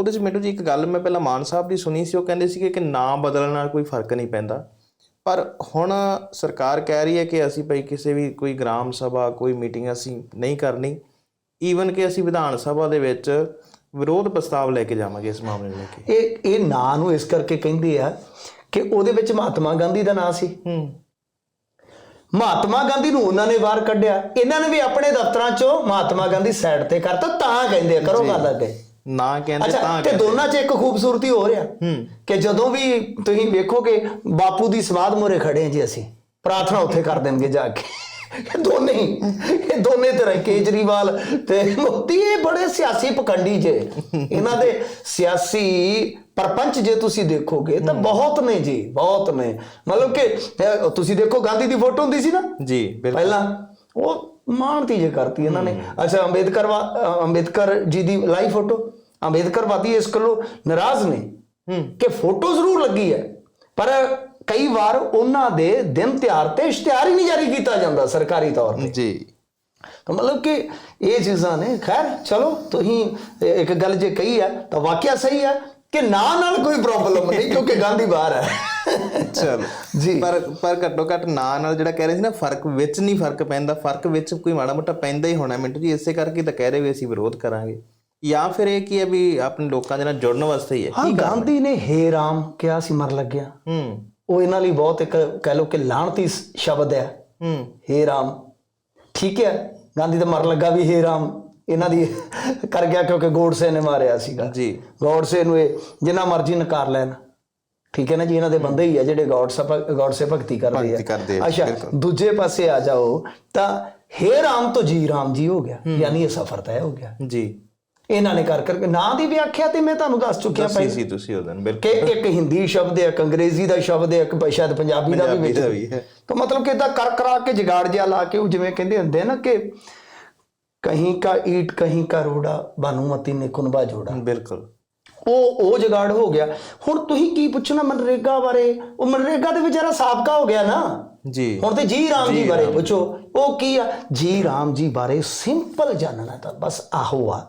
ਉਹਦੇ 'ਚ ਮੈਨੂੰ ਜੀ ਇੱਕ ਗੱਲ ਮੈਂ ਪਹਿਲਾਂ ਮਾਨ ਸਾਹਿਬ ਦੀ ਸੁਣੀ ਸੀ ਉਹ ਕਹਿੰਦੇ ਸੀਗੇ ਕਿ ਨਾਮ ਬਦਲਣ ਨਾਲ ਕੋਈ ਫ਼ਰਕ ਨਹੀਂ ਪੈਂਦਾ। ਪਰ ਹੁਣ ਸਰਕਾਰ ਕਹਿ ਰਹੀ ਹੈ ਕਿ ਅਸੀਂ ਭਈ ਕਿਸੇ ਵੀ ਕੋਈ ਗ੍ਰਾਮ ਸਭਾ ਕੋਈ ਮੀਟਿੰਗ ਅਸੀਂ ਨਹੀਂ ਕਰਨੀ। ਈਵਨ ਕਿ ਅਸੀਂ ਵਿਧਾਨ ਸਭਾ ਦੇ ਵਿੱਚ ਵਿਰੋਧ ਪ੍ਰਸਤਾਵ ਲੈ ਕੇ ਜਾਵਾਂਗੇ ਇਸ ਮਾਮਲੇ ਨੂੰ ਲੈ ਕੇ। ਇਹ ਇਹ ਨਾਂ ਨੂੰ ਇਸ ਕਰਕੇ ਕਹਿੰਦੇ ਆ ਕਿ ਉਹਦੇ ਵਿੱਚ ਮਹਾਤਮਾ ਗਾਂਧੀ ਦਾ ਨਾਂ ਸੀ। ਹੂੰ। ਮਹਾਤਮਾ ਗਾਂਧੀ ਨੂੰ ਉਹਨਾਂ ਨੇ ਬਾਹਰ ਕੱਢਿਆ। ਇਹਨਾਂ ਨੇ ਵੀ ਆਪਣੇ ਦਫ਼ਤਰਾਂ 'ਚੋਂ ਮਹਾਤਮਾ ਗਾਂਧੀ ਸਾਈਡ ਤੇ ਕਰਤਾ ਤਾਂ ਕਹਿੰਦੇ ਆ ਕਰੋ ਗੱਲ ਅੱਗੇ। ਨਾ ਕਹਿੰਦੇ ਤਾਂ ਤੇ ਦੋਨਾਂ 'ਚ ਇੱਕ ਖੂਬਸੂਰਤੀ ਹੋ ਰਿਹਾ। ਕਿ ਜਦੋਂ ਵੀ ਤੁਸੀਂ ਵੇਖੋਗੇ ਬਾਪੂ ਦੀ ਸਮਾਧ ਮੂਹਰੇ ਖੜੇ ਹਾਂ ਜੀ ਅਸੀਂ। ਪ੍ਰਾਰਥਨਾ ਉੱਥੇ ਕਰ ਦੇਣਗੇ ਜਾ ਕੇ। ਦੋਨੇ ਇਹ ਦੋਨੇ ਤਰ੍ਹਾਂ ਕੇਜਰੀਵਾਲ ਤੇ ਮੋਦੀ ਇਹ ਬੜੇ ਸਿਆਸੀ ਪਕੰਡੀ ਜੇ। ਇਹਨਾਂ ਦੇ ਸਿਆਸੀ ਪਰਪੰਚ ਜੇ ਤੁਸੀਂ ਦੇਖੋਗੇ ਤਾਂ ਬਹੁਤ ਨੇ ਜੀ ਬਹੁਤ ਨੇ। ਮਤਲਬ ਕਿ ਤੁਸੀਂ ਦੇਖੋ ਗਾਂਧੀ ਦੀ ਫੋਟੋ ਹੁੰਦੀ ਸੀ ਨਾ? ਜੀ ਪਹਿਲਾਂ। ਉਹ ਮਾਣਤੀ ਜੇ ਕਰਤੀ ਇਹਨਾਂ ਨੇ। ਅੱਛਾ ਅੰਬੇਦਕਰ ਅੰਬੇਦਕਰ ਜੀ ਦੀ ਲਾਈਵ ਫੋਟੋ। ਅੰਬੇਦਕਰ ਵਾਦੀ ਇਸ ਕੋਲੋਂ ਨਾਰਾਜ਼ ਨੇ ਕਿ ਫੋਟੋ ਜ਼ਰੂਰ ਲੱਗੀ ਹੈ। ਪਰ ਕਈ ਵਾਰ ਉਹਨਾਂ ਦੇ ਦਿਨ ਤਿਉਹਾਰ ਤੇ ਇਸ਼ਤਿਹਾਰ ਹੀ ਨਹੀਂ ਜਾਰੀ ਕੀਤਾ ਜਾਂਦਾ ਸਰਕਾਰੀ ਤੌਰ ਤੇ। ਜੀ। ਤਾਂ ਮਤਲਬ ਕਿ ਇਹ ਚੀਜ਼ਾਂ ਨੇ ਖੈਰ ਚਲੋ ਤੁਸੀਂ ਇੱਕ ਗੱਲ ਜੇ ਕਹੀ ਹੈ ਤਾਂ ਵਾਕਿਆ ਸਹੀ ਹੈ ਕਿ ਨਾਂ ਨਾਲ ਕੋਈ ਪ੍ਰੋਬਲਮ ਨਹੀਂ ਕਿਉਂਕਿ ਗਾਂਧੀ ਬਾਹਰ ਹੈ। ਚਲੋ ਜੀ। ਪਰ ਪਰ ਘੱਟੋ ਘੱਟ ਨਾਂ ਨਾਲ ਜਿਹੜਾ ਕਹਿ ਰਹੇ ਸੀ ਨਾ ਫ਼ਰਕ ਵਿੱਚ ਨਹੀਂ ਫ਼ਰਕ ਪੈਂਦਾ ਫ਼ਰਕ ਵਿੱਚ ਕੋਈ ਮਾੜਾ ਮੋਟਾ ਪੈਂਦਾ ਹੀ ਹੋਣਾ। ਮਿੰਟੂ ਜੀ ਇਸੇ ਕਰਕੇ ਤਾਂ ਕਹਿ ਰਹੇ ਵੀ ਅਸੀਂ ਵਿਰੋਧ ਕਰਾਂਗੇ। ਜਾਂ ਫਿਰ ਇਹ ਕੀ ਹੈ ਵੀ ਆਪਣੇ ਲੋਕਾਂ ਦੇ ਨਾਲ ਜੁੜਨ ਵਾਸਤੇ ਹੀ ਹੈ? ਹਾਂ ਗਾਂਧੀ ਨੇ ਹੇ ਰਾਮ ਕਿਹਾ ਸੀ ਮਰ ਲੱਗਿਆ। ਹੂੰ। ਉਹ ਇਹਨਾਂ ਲਈ ਬਹੁਤ ਇੱਕ ਕਹਿ ਲਓ ਕਿ ਲਾਹਣਤੀ ਸ਼ਬਦ ਹੈ। ਹੂੰ। ਹੇ ਰਾਮ। ਠੀਕ ਹੈ ਗਾਂਧੀ ਤਾਂ ਮਰ ਲੱਗਾ ਵੀ ਹੇ ਰਾਮ। ਇਹਨਾਂ ਦੀ ਕਰ ਗਿਆ ਕਿਉਂਕਿ ਗੋਡਸੇ ਨੇ ਮਾਰਿਆ ਸੀਗਾ। ਜੀ। ਗੋਡਸੇ ਨੂੰ ਇਹ ਜਿੰਨਾ ਮਰਜ਼ੀ ਨਕਾਰ ਲੈਣ। ਠੀਕ ਹੈ ਨਾ ਜੀ ਇਹਨਾਂ ਦੇ ਬੰਦੇ ਹੀ ਆ ਜਿਹੜੇ ਗੋਡਸੇ ਗੋਡਸੇ ਭਗਤੀ ਕਰਦੇ ਆ। ਅੱਛਾ। ਦੂਜੇ ਪਾਸੇ ਆ ਜਾਓ ਤਾਂ ਹੇ ਰਾਮ ਤੋਂ ਜੀ ਰਾਮ ਜੀ ਹੋ ਗਿਆ। ਯਾਨੀ ਇਹ ਸਫਰ ਤੈਅ ਹੋ ਗਿਆ। ਜੀ। ਇਹਨਾਂ ਨੇ ਕਰ ਕਰਕੇ ਨਾਂ ਦੀ ਵਿਆਖਿਆ ਤੇ ਮੈਂ ਤੁਹਾਨੂੰ ਦੱਸ ਚੁੱਕਿਆ ਦੱਸੀ ਸੀ ਤੁਸੀਂ ਉਹ ਦਿਨ ਬਿਲਕੁਲ। ਕਿ ਇੱਕ ਹਿੰਦੀ ਸ਼ਬਦ ਹੈ ਇੱਕ ਅੰਗਰੇਜ਼ੀ ਦਾ ਸ਼ਬਦ ਹੈ ਇੱਕ ਸ਼ਾਇਦ ਪੰਜਾਬੀ ਦਾ ਵੀ ਵਿੱਚ। ਤਾਂ ਮਤਲਬ ਕਿ ਇਦਾਂ ਕਰ ਕਰਾ ਕੇ ਜਗਾੜ ਜਿਹਾ ਲਾ ਕੇ ਉਹ ਜਿਵੇਂ ਕਹਿੰਦੇ ਹੁੰਦੇ ਨਾ ਕਿ ਕਹੀਂ ਕਾ ਈਟ ਕਹੀਂ ਕਾ ਰੋੜਾ ਬਾਨੂਮਤੀ ਨੇ ਕੁਨਬਾ ਜੋੜਾ। ਬਿਲਕੁਲ। ਉਹ ਉਹ ਜਗਾੜ ਹੋ ਗਿਆ। ਹੁਣ ਤੁਸੀਂ ਕੀ ਪੁੱਛਣਾ ਮਨਰੇਗਾ ਬਾਰੇ? ਉਹ ਮਨਰੇਗਾ ਦੇ ਵਿਚਾਰਾ ਸਾਬਕਾ ਹੋ ਗਿਆ ਨਾ। ਜੀ। ਹੁਣ ਤੇ ਜੀ ਰਾਮ ਜੀ ਬਾਰੇ ਪੁੱਛੋ। ਉਹ ਕੀ ਆ? ਜੀ ਰਾਮ ਜੀ ਬਾਰੇ ਸਿੰਪਲ ਜਾਣਨਾ ਤਾਂ ਬਸ ਆਹੋ ਆ।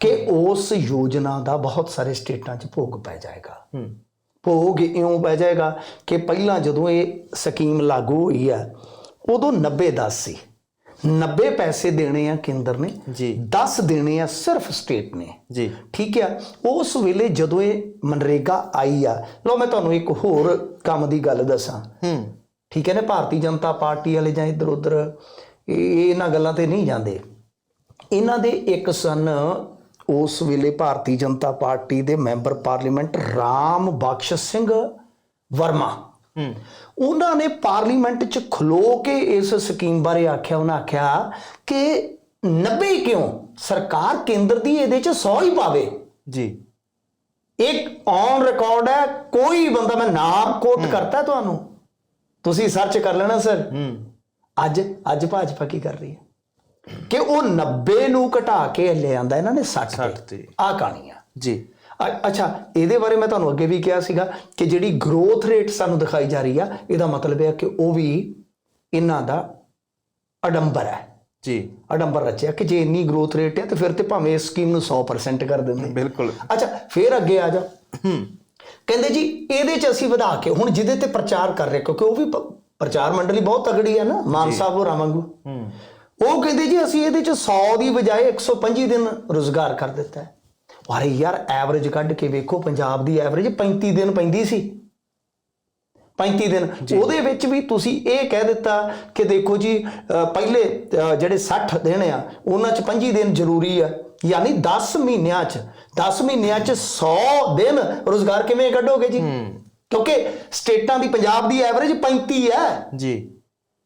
ਕਿ ਉਸ ਯੋਜਨਾ ਦਾ ਬਹੁਤ ਸਾਰੇ ਸਟੇਟਾਂ 'ਚ ਭੋਗ ਪੈ ਜਾਏਗਾ। ਹੂੰ। ਭੋਗ ਇਉਂ ਪੈ ਜਾਏਗਾ ਕਿ ਪਹਿਲਾਂ ਜਦੋਂ ਇਹ ਸਕੀਮ ਲਾਗੂ ਹੋਈ ਆ ਉਦੋਂ 90 10 ਸੀ। 90 ਪੈਸੇ ਦੇਣੇ ਆ ਕੇਂਦਰ ਨੇ ਜੀ। 10 ਦੇਣੇ ਆ ਸਿਰਫ ਸਟੇਟ ਨੇ। ਜੀ। ਠੀਕ ਆ? ਉਸ ਵੇਲੇ ਜਦੋਂ ਇਹ ਮਨਰੇਗਾ ਆਈ ਆ ਲਓ ਮੈਂ ਤੁਹਾਨੂੰ ਇੱਕ ਹੋਰ ਕੰਮ ਦੀ ਗੱਲ ਦੱਸਾਂ। ਹੂੰ। ਠੀਕ ਹੈ ਨਾ ਭਾਰਤੀ ਜਨਤਾ ਪਾਰਟੀ ਵਾਲੇ ਜਾਂ ਇੱਧਰ ਉੱਧਰ ਇਹ ਇਹ ਇਹਨਾਂ ਗੱਲਾਂ ਤੇ ਨਹੀਂ ਜਾਂਦੇ। ਇਹਨਾਂ ਦੇ ਇੱਕ ਸਨ ਉਸ ਵੇਲੇ ਭਾਰਤੀ ਜਨਤਾ ਪਾਰਟੀ ਦੇ ਮੈਂਬਰ ਪਾਰਲੀਮੈਂਟ ਰਾਮ ਬਖਸ਼ ਸਿੰਘ ਵਰਮਾ। ਉਹਨਾਂ ਨੇ ਪਾਰਲੀਮੈਂਟ 'ਚ ਖਲੋ ਕੇ ਇਸ ਸਕੀਮ ਬਾਰੇ ਆਖਿਆ ਉਹਨਾਂ ਆਖਿਆ ਕਿ 90 ਕਿਉਂ? ਸਰਕਾਰ ਕੇਂਦਰ ਦੀ ਇਹਦੇ 'ਚ 100 ਹੀ ਪਾਵੇ। ਜੀ। ਇੱਕ ਔਨ ਰਿਕਾਰਡ ਹੈ ਕੋਈ ਬੰਦਾ ਮੈਂ ਨਾਮ ਕੋਟ ਕਰਤਾ ਤੁਹਾਨੂੰ। ਤੁਸੀਂ ਸਰਚ ਕਰ ਲੈਣਾ ਸਰ ਹੂੰ। ਅੱਜ ਅੱਜ ਭਾਜਪਾ ਕੀ ਕਰ ਰਹੀ ਹੈ? ਕਿ ਉਹ 90 ਨੂੰ ਘਟਾ ਕੇ ਲੈ ਆਂਦਾ ਇਹਨਾਂ ਨੇ 60 60 ਤੇ। ਆ ਕਹਾਣੀ ਆ ਜੀ ਅੱਛਾ ਇਹਦੇ ਬਾਰੇ ਮੈਂ ਤੁਹਾਨੂੰ ਅੱਗੇ ਵੀ ਕਿਹਾ ਸੀਗਾ ਕਿ ਜਿਹੜੀ ਗਰੋਥ ਰੇਟ ਸਾਨੂੰ ਦਿਖਾਈ ਜਾ ਰਹੀ ਆ ਇਹਦਾ ਮਤਲਬ ਇਹ ਹੈ ਕਿ ਉਹ ਵੀ ਇਹਨਾਂ ਦਾ ਅਡੰਬਰ ਹੈ। ਜੀ। ਅਡੰਬਰ ਰਚਿਆ ਕਿ ਜੇ ਇੰਨੀ ਗਰੋਥ ਰੇਟ ਹੈ ਤੇ ਫਿਰ ਤੇ ਭਾਵੇਂ ਇਸ ਸਕੀਮ ਨੂੰ 100% ਕਰ ਦਿੰਦੇ। ਬਿਲਕੁਲ। ਅੱਛਾ ਫਿਰ ਅੱਗੇ ਆ ਜਾ। ਹੂੰ। ਕਹਿੰਦੇ ਜੀ ਇਹਦੇ ਚ ਅਸੀਂ ਵਧਾ ਕੇ ਹੁਣ ਜਿਹਦੇ ਤੇ ਪ੍ਰਚਾਰ ਕਰ ਰਹੇ ਕਿਉਂਕਿ ਉਹ ਵੀ ਪ੍ਰਚਾਰ ਮੰਡਲੀ ਬਹੁਤ ਤਗੜੀ ਹੈ ਨਾ ਮਾਨ ਸਾਹਿਬ ਹੋਰਾਂ ਵਾਂਗੂ। ਹੂੰ। ਉਹ ਕਹਿੰਦੇ ਜੀ ਅਸੀਂ ਇਹਦੇ ਚ 100 ਦੀ ਬਜਾਏ 125 ਦਿਨ ਰੋਜ਼ਗਾਰ ਕਰ ਦਿੱਤਾ ਅਰੇ ਯਾਰ ਐਵਰੇਜ ਕੱਢ ਕੇ ਵੇਖੋ ਪੰਜਾਬ ਦੀ ਐਵਰੇਜ 35 ਦਿਨ ਪੈਂਦੀ ਸੀ। 35 ਦਿਨ। ਉਹਦੇ ਵਿੱਚ ਵੀ ਤੁਸੀਂ ਇਹ ਕਹਿ ਦਿੱਤਾ ਕਿ ਦੇਖੋ ਜੀ ਪਹਿਲੇ ਜਿਹੜੇ 60 ਦਿਨ ਆ ਉਹਨਾਂ ਚ 25 ਦਿਨ ਜ਼ਰੂਰੀ ਆ। ਯਾਨੀ 10 ਮਹੀਨਿਆਂ ਚ 10 ਮਹੀਨਿਆਂ ਚ 100 ਦਿਨ ਰੋਜ਼ਗਾਰ ਕਿਵੇਂ ਕੱਢੋਗੇ ਜੀ? ਕਿਉਂਕਿ ਸਟੇਟਾਂ ਦੀ ਪੰਜਾਬ ਦੀ ਐਵਰੇਜ 35 ਹੈ। ਜੀ।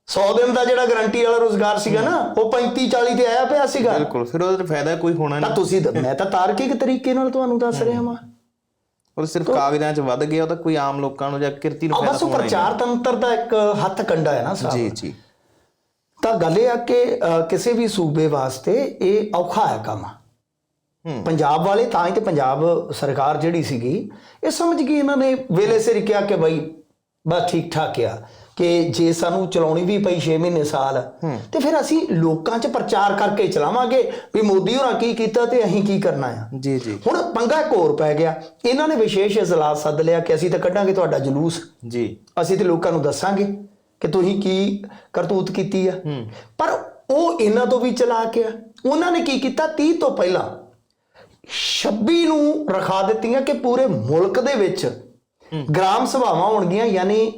100 ਦਿਨ ਦਾ ਜਿਹੜਾ ਗਾਰੰਟੀ ਵਾਲਾ ਰੋਜ਼ਗਾਰ ਸੀਗਾ ਨਾ ਉਹ 35 40 ਤੇ ਆਇਆ ਪਿਆ ਸੀਗਾ। ਬਿਲਕੁਲ ਫਿਰ ਉਹਦਾ ਤਾਂ ਫਾਇਦਾ ਕੋਈ ਹੋਣਾ ਤਾਂ ਨਹੀਂ। ਤੁਸੀਂ ਮੈਂ ਤਾਂ ਤਾਰਕਿਕ ਤਰੀਕੇ ਨਾਲ ਤੁਹਾਨੂੰ ਦੱਸ ਰਿਹਾ ਹਾਂ। ਉਹ ਸਿਰਫ ਕਾਗਜ਼ਾਂ 'ਚ ਵੱਧ ਗਿਆ ਉਹ ਤਾਂ ਕੋਈ ਆਮ ਲੋਕਾਂ ਨੂੰ ਜਾਂ ਕਿਰਤੀ ਨੂੰ ਫਾਇਦਾ ਬਸ ਹੋਣਾ ਹੀ ਪ੍ਰਚਾਰ ਤੰਤਰ ਦਾ ਇੱਕ ਹੱਥ ਕੰਡਾ ਹੈ ਨਾ। ਸਾਹਿਬ ਜੀ ਜੀ। ਤਾਂ ਗੱਲ ਇਹ ਆ ਕਿ ਕਿਸੇ ਵੀ ਸੂਬੇ ਵਾਸਤੇ ਇਹ ਔਖਾ ਹੈ ਕੰਮ। ਪੰਜਾਬ ਵਾਲੇ ਤਾਂ ਹੀ ਤੇ ਪੰਜਾਬ ਸਰਕਾਰ ਜਿਹੜੀ ਸੀਗੀ ਇਹ ਸਮਝ ਗਈ ਇਹਨਾਂ ਨੇ ਵੇਲੇ ਸਿਰ ਕਿਹਾ ਕਿ ਬਈ ਬਸ ਠੀਕ ਠਾਕ ਆ। ਕਿ ਜੇ ਸਾਨੂੰ ਚਲਾਉਣੀ ਵੀ ਪਈ 6 ਮਹੀਨੇ ਸਾਲ ਤੇ ਫਿਰ ਅਸੀਂ ਲੋਕਾਂ 'ਚ ਪ੍ਰਚਾਰ ਕਰਕੇ ਚਲਾਵਾਂਗੇ ਵੀ ਮੋਦੀ ਹੋਰਾਂ ਕੀ ਕੀਤਾ ਤੇ ਅਸੀਂ ਕੀ ਕਰਨਾ ਆ। ਜੀ ਜੀ। ਹੁਣ ਪੰਗਾ ਇੱਕ ਹੋਰ ਪੈ ਗਿਆ। ਇਹਨਾਂ ਨੇ ਵਿਸ਼ੇਸ਼ ਇਜਲਾਸ ਸੱਦ ਲਿਆ ਕਿ ਅਸੀਂ ਤਾਂ ਕੱਢਾਂਗੇ ਤੁਹਾਡਾ ਜਲੂਸ। ਜੀ। ਅਸੀਂ ਤੇ ਲੋਕਾਂ ਨੂੰ ਦੱਸਾਂਗੇ ਕਿ ਤੁਸੀਂ ਕੀ ਕਰਤੂਤ ਕੀਤੀ ਆ। ਪਰ ਉਹ ਇਹਨਾਂ ਤੋਂ ਵੀ ਚਲਾ ਕੇ ਉਹਨਾਂ ਨੇ ਕੀ ਕੀਤਾ? 30 ਤੋਂ ਪਹਿਲਾਂ 26 ਨੂੰ ਰਖਾ ਦਿੱਤੀਆਂ ਕਿ ਪੂਰੇ ਮੁਲਕ ਦੇ ਵਿੱਚ ਗ੍ਰਾਮ ਸਭਾਵਾਂ ਹੋਣਗੀਆਂ ਯਾਨੀ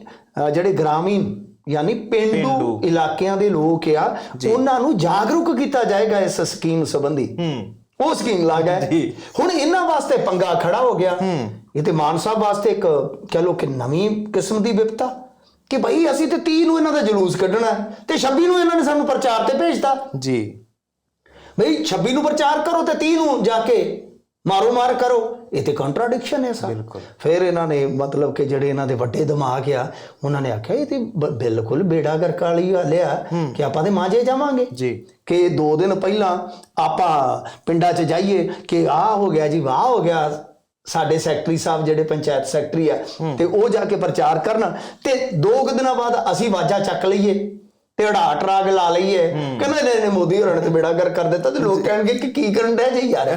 ਜਿਹੜੇ ਗ੍ਰਾਮੀਣ ਯਾਨੀ ਪਿੰਡੂ। ਇਲਾਕਿਆਂ ਦੇ ਲੋਕ ਆ ਉਹਨਾਂ ਨੂੰ ਜਾਗਰੂਕ ਕੀਤਾ ਜਾਏਗਾ ਇਸ ਸਕੀਮ ਸੰਬੰਧੀ। ਹੂੰ। ਉਹ ਸਕੀਮ ਲਾ ਗਏ ਜੀ। ਹੁਣ ਇਹਨਾਂ ਵਾਸਤੇ ਪੰਗਾ ਖੜਾ ਹੋ ਗਿਆ। ਇਹ ਤੇ ਮਾਨ ਸਾਹਿਬ ਵਾਸਤੇ ਇੱਕ ਕਹ ਲੋ ਕਿ ਨਵੀਂ ਕਿਸਮ ਦੀ ਵਿਪਤਾ ਕਿ ਭਾਈ ਅਸੀਂ ਤੇ 30 ਨੂੰ ਇਹਨਾਂ ਦਾ ਜਲੂਸ ਕੱਢਣਾ ਤੇ 26 ਨੂੰ ਇਹਨਾਂ ਨੇ ਸਾਨੂੰ ਪ੍ਰਚਾਰ ਤੇ ਭੇਜਤਾ। ਜੀ। ਬਈ 26 ਨੂੰ ਪ੍ਰਚਾਰ ਕਰੋ ਤੇ 30 ਨੂੰ ਜਾ ਕੇ ਮਾਰੋ ਮਾਰ ਕਰੋ। ਇਹ ਤੇ ਕੰਟਰਾਡਿਕਸ਼ਨ ਹੈ ਸਰ। ਫਿਰ ਇਹਨਾਂ ਨੇ ਮਤਲਬ ਕਿ ਜਿਹੜੇ ਇਹਨਾਂ ਦੇ ਵੱਡੇ ਦਿਮਾਗ ਆ ਉਹਨਾਂ ਨੇ ਆਖਿਆ ਇਹ ਤੇ ਬਿਲਕੁਲ ਬੇੜਾ ਗਰਕ ਵਾਲੀ ਗੱਲ ਆ ਕਿ ਆਪਾਂ ਤੇ ਮਾਂਜੇ ਜਾਵਾਂਗੇ। ਜੀ। ਕਿ ਦੋ ਦਿਨ ਪਹਿਲਾਂ ਆਪਾਂ ਪਿੰਡਾਂ 'ਚ ਜਾਈਏ ਕਿ ਆਹ ਹੋ ਗਿਆ ਜੀ ਵਾਹ ਹੋ ਗਿਆ। ਸਾਡੇ ਸੈਕਟਰੀ ਸਾਹਿਬ ਜਿਹੜੇ ਪੰਚਾਇਤ ਸੈਕਟਰੀ ਆ ਤੇ ਉਹ ਜਾ ਕੇ ਪ੍ਰਚਾਰ ਕਰਨ ਤੇ ਦੋ ਕੁ ਦਿਨਾਂ ਬਾਅਦ ਅਸੀਂ ਵਾਜਾ ਚੱਕ ਲਈਏ ਤੇ ਅੜਾ ਟਰਾਗ ਲਾ ਲਈਏ। ਕਹਿੰਦੇ ਨੇ ਮੋਦੀ ਹੋਰਾਂ ਨੇ ਤੇ ਬੇੜਾ ਕਰ ਕਰ ਦਿੱਤਾ ਤੇ ਲੋਕ ਕਹਿਣਗੇ ਕਿ ਕੀ ਕਰਨ ਡਿਆ ਜੀ ਯਾਰ?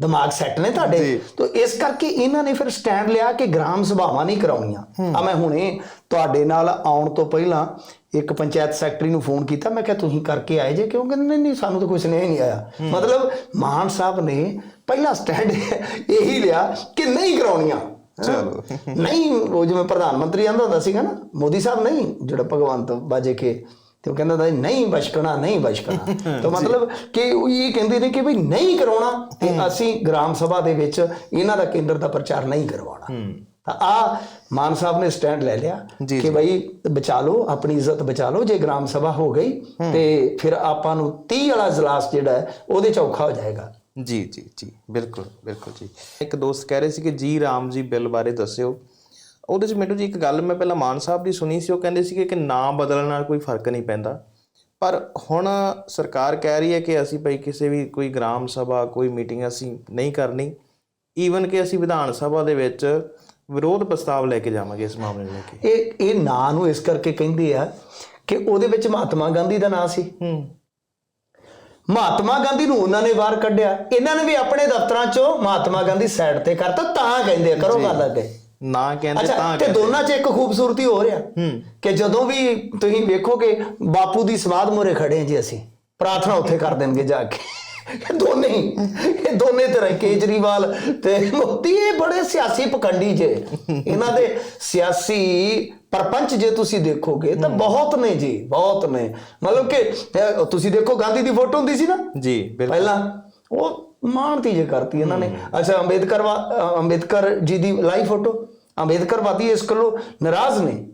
ਦਿਮਾਗ ਸੈੱਟ ਨੇ ਤੁਹਾਡੇ। ਤੋ ਇਸ ਕਰਕੇ ਇਹਨਾਂ ਨੇ ਫਿਰ ਸਟੈਂਡ ਲਿਆ ਕਿ ਗ੍ਰਾਮ ਸਭਾਵਾਂ ਨਹੀਂ ਕਰਾਉਣੀਆਂ। ਆ ਮੈਂ ਹੁਣੇ ਤੁਹਾਡੇ ਨਾਲ ਆਉਣ ਤੋਂ ਪਹਿਲਾਂ ਇੱਕ ਪੰਚਾਇਤ ਸੈਕਟਰੀ ਨੂੰ ਫੋਨ ਕੀਤਾ। ਮੈਂ ਕਿਹਾ ਤੁਸੀਂ ਕਰਕੇ ਆਏ ਜੇ? ਕਿਉਂ ਕਹਿੰਦੇ ਨਹੀਂ ਨਹੀਂ ਸਾਨੂੰ ਤਾਂ ਕੋਈ ਸੁਨੇਹਾ ਨਹੀਂ ਆਇਆ। ਮਤਲਬ ਮਾਨ ਸਾਹਿਬ ਨੇ ਪਹਿਲਾ ਸਟੈਂਡ ਇਹੀ ਲਿਆ ਕਿ ਨਹੀਂ ਕਰਾਉਣੀਆਂ। ਚਲੋ। ਨਹੀਂ ਉਹ ਜਿਵੇਂ ਪ੍ਰਧਾਨ ਮੰਤਰੀ ਆਂਦਾ ਹੁੰਦਾ ਸੀਗਾ ਨਾ ਮੋਦੀ ਸਾਹਿਬ ਨਹੀਂ ਜਿਹੜਾ ਭਗਵੰਤ ਬਾਜੇ ਕੇ ਤੇ ਉਹ ਕਹਿੰਦਾ ਨਹੀਂ ਬਸ਼ਕਣਾ ਨਹੀਂ ਬਸ਼ਕਣਾ ਤਾਂ ਮਤਲਬ ਕਿ ਉਹ ਇਹ ਕਹਿੰਦੇ ਨੇ ਕਿ ਭਈ ਨਹੀਂ ਕਰਾਉਣਾ ਤੇ ਅਸੀਂ ਗ੍ਰਾਮ ਸਭਾ ਦੇ ਵਿੱਚ ਇਹਨਾਂ ਦਾ ਕੇਂਦਰ ਦਾ ਪ੍ਰਚਾਰ ਨਹੀਂ ਕਰਵਾਉਣਾ। ਤਾਂ ਆ ਮਾਨ ਸਾਹਿਬ ਨੇ ਸਟੈਂਡ ਲੈ ਲਿਆ ਕਿ ਭਈ ਬਚਾ ਲਓ ਆਪਣੀ ਇੱਜ਼ਤ ਬਚਾ ਲਓ ਜੇ ਗ੍ਰਾਮ ਸਭਾ ਹੋ ਗਈ ਤੇ ਫਿਰ ਆਪਾਂ ਨੂੰ 30 ਵਾਲਾ ਇਜਲਾਸ ਜਿਹੜਾ ਹੈ ਉਹਦੇ ਚ ਔਖਾ ਹੋ ਜਾਏਗਾ। ਜੀ ਜੀ ਜੀ। ਬਿਲਕੁਲ ਬਿਲਕੁਲ ਜੀ। ਇੱਕ ਦੋਸਤ ਕਹਿ ਰਹੇ ਸੀ ਕਿ ਜੀ ਰਾਮ ਜੀ ਬਿੱਲ ਬਾਰੇ ਦੱਸਿਓ। ਉਹਦੇ ਚ ਮੈਨੂੰ ਜੀ ਇੱਕ ਗੱਲ ਮੈਂ ਪਹਿਲਾਂ ਮਾਨ ਸਾਹਿਬ ਦੀ ਸੁਣੀ ਸੀ ਉਹ ਕਹਿੰਦੇ ਸੀ ਕਿ ਨਾਂ ਬਦਲਣ ਨਾਲ ਕੋਈ ਫ਼ਰਕ ਨਹੀਂ ਪੈਂਦਾ। ਪਰ ਹੁਣ ਸਰਕਾਰ ਕਹਿ ਰਹੀ ਹੈ ਕਿ ਅਸੀਂ ਭਾਈ ਕਿਸੇ ਵੀ ਕੋਈ ਗ੍ਰਾਮ ਸਭਾ ਕੋਈ ਮੀਟਿੰਗ ਅਸੀਂ ਨਹੀਂ ਕਰਨੀ। ਈਵਨ ਕਿ ਅਸੀਂ ਵਿਧਾਨ ਸਭਾ ਦੇ ਵਿੱਚ ਵਿਰੋਧ ਪ੍ਰਸਤਾਵ ਲੈ ਕੇ ਜਾਵਾਂਗੇ ਇਸ ਮਾਮਲੇ ਨੂੰ ਲੈ ਕੇ। ਇਹ ਇਹ ਨਾਂ ਨੂੰ ਇਸ ਕਰਕੇ ਕਹਿੰਦੇ ਆ ਕਿ ਉਹਦੇ ਵਿੱਚ ਮਹਾਤਮਾ ਗਾਂਧੀ ਦਾ ਨਾਂ ਸੀ। ਹੂੰ। ਮਹਾਤਮਾ ਗਾਂਧੀ ਨੂੰ ਉਹਨਾਂ ਨੇ ਬਾਹਰ ਕੱਢਿਆ। ਇਹਨਾਂ ਨੇ ਵੀ ਆਪਣੇ ਦਫ਼ਤਰਾਂ 'ਚੋਂ ਮਹਾਤਮਾ ਗਾਂਧੀ ਸਾਈਡ ਤੇ ਕਰਤਾ ਤਾਂ ਕਹਿੰਦੇ ਆ, ਕਰੋ ਗੱਲ ਅੱਗੇ। ਨਾਂ ਕਹਿੰਦੇ ਅੱਛਾ ਤਾਂ ਤੇ। ਦੋਨਾਂ 'ਚ ਇੱਕ ਖੂਬਸੂਰਤੀ ਹੋ ਰਿਹਾ। ਕਿ ਜਦੋਂ ਵੀ ਤੁਸੀਂ ਵੇਖੋਗੇ ਬਾਪੂ ਦੀ ਸਮਾਧ ਮੂਹਰੇ ਖੜੇ ਹਾਂ ਜੀ ਅਸੀਂ। ਪ੍ਰਾਰਥਨਾ ਉੱਥੇ ਕਰ ਦੇਣਗੇ ਜਾ ਕੇ। ਦੋਨੇ ਇਹ ਦੋਨੇ ਤਰ੍ਹਾਂ ਕੇਜਰੀਵਾਲ ਤੇ ਮੋਦੀ। ਇਹ ਬੜੇ ਸਿਆਸੀ ਪਕੰਡੀ ਜੇ। ਇਹਨਾਂ ਦੇ ਸਿਆਸੀ ਪਰਪੰਚ ਜੇ ਤੁਸੀਂ ਦੇਖੋਗੇ ਤਾਂ ਬਹੁਤ ਨੇ ਜੀ ਬਹੁਤ ਨੇ। ਮਤਲਬ ਕਿ ਤੁਸੀਂ ਦੇਖੋ ਗਾਂਧੀ ਦੀ ਫੋਟੋ ਹੁੰਦੀ ਸੀ ਨਾ? ਜੀ ਪਹਿਲਾਂ। ਉਹ ਮਾਨਤੀ ਜੇ ਕਰਤੀ ਇਹਨਾਂ ਨੇ। ਅੱਛਾ ਅੰਬੇਦਕਰ ਅੰਬੇਦਕਰ ਜੀ ਦੀ ਲਾਈਵ ਫੋਟੋ। ਅੰਬੇਦਕਰਵਾਦੀ ਇਸ ਕੋਲੋਂ ਨਾਰਾਜ਼ ਨੇ।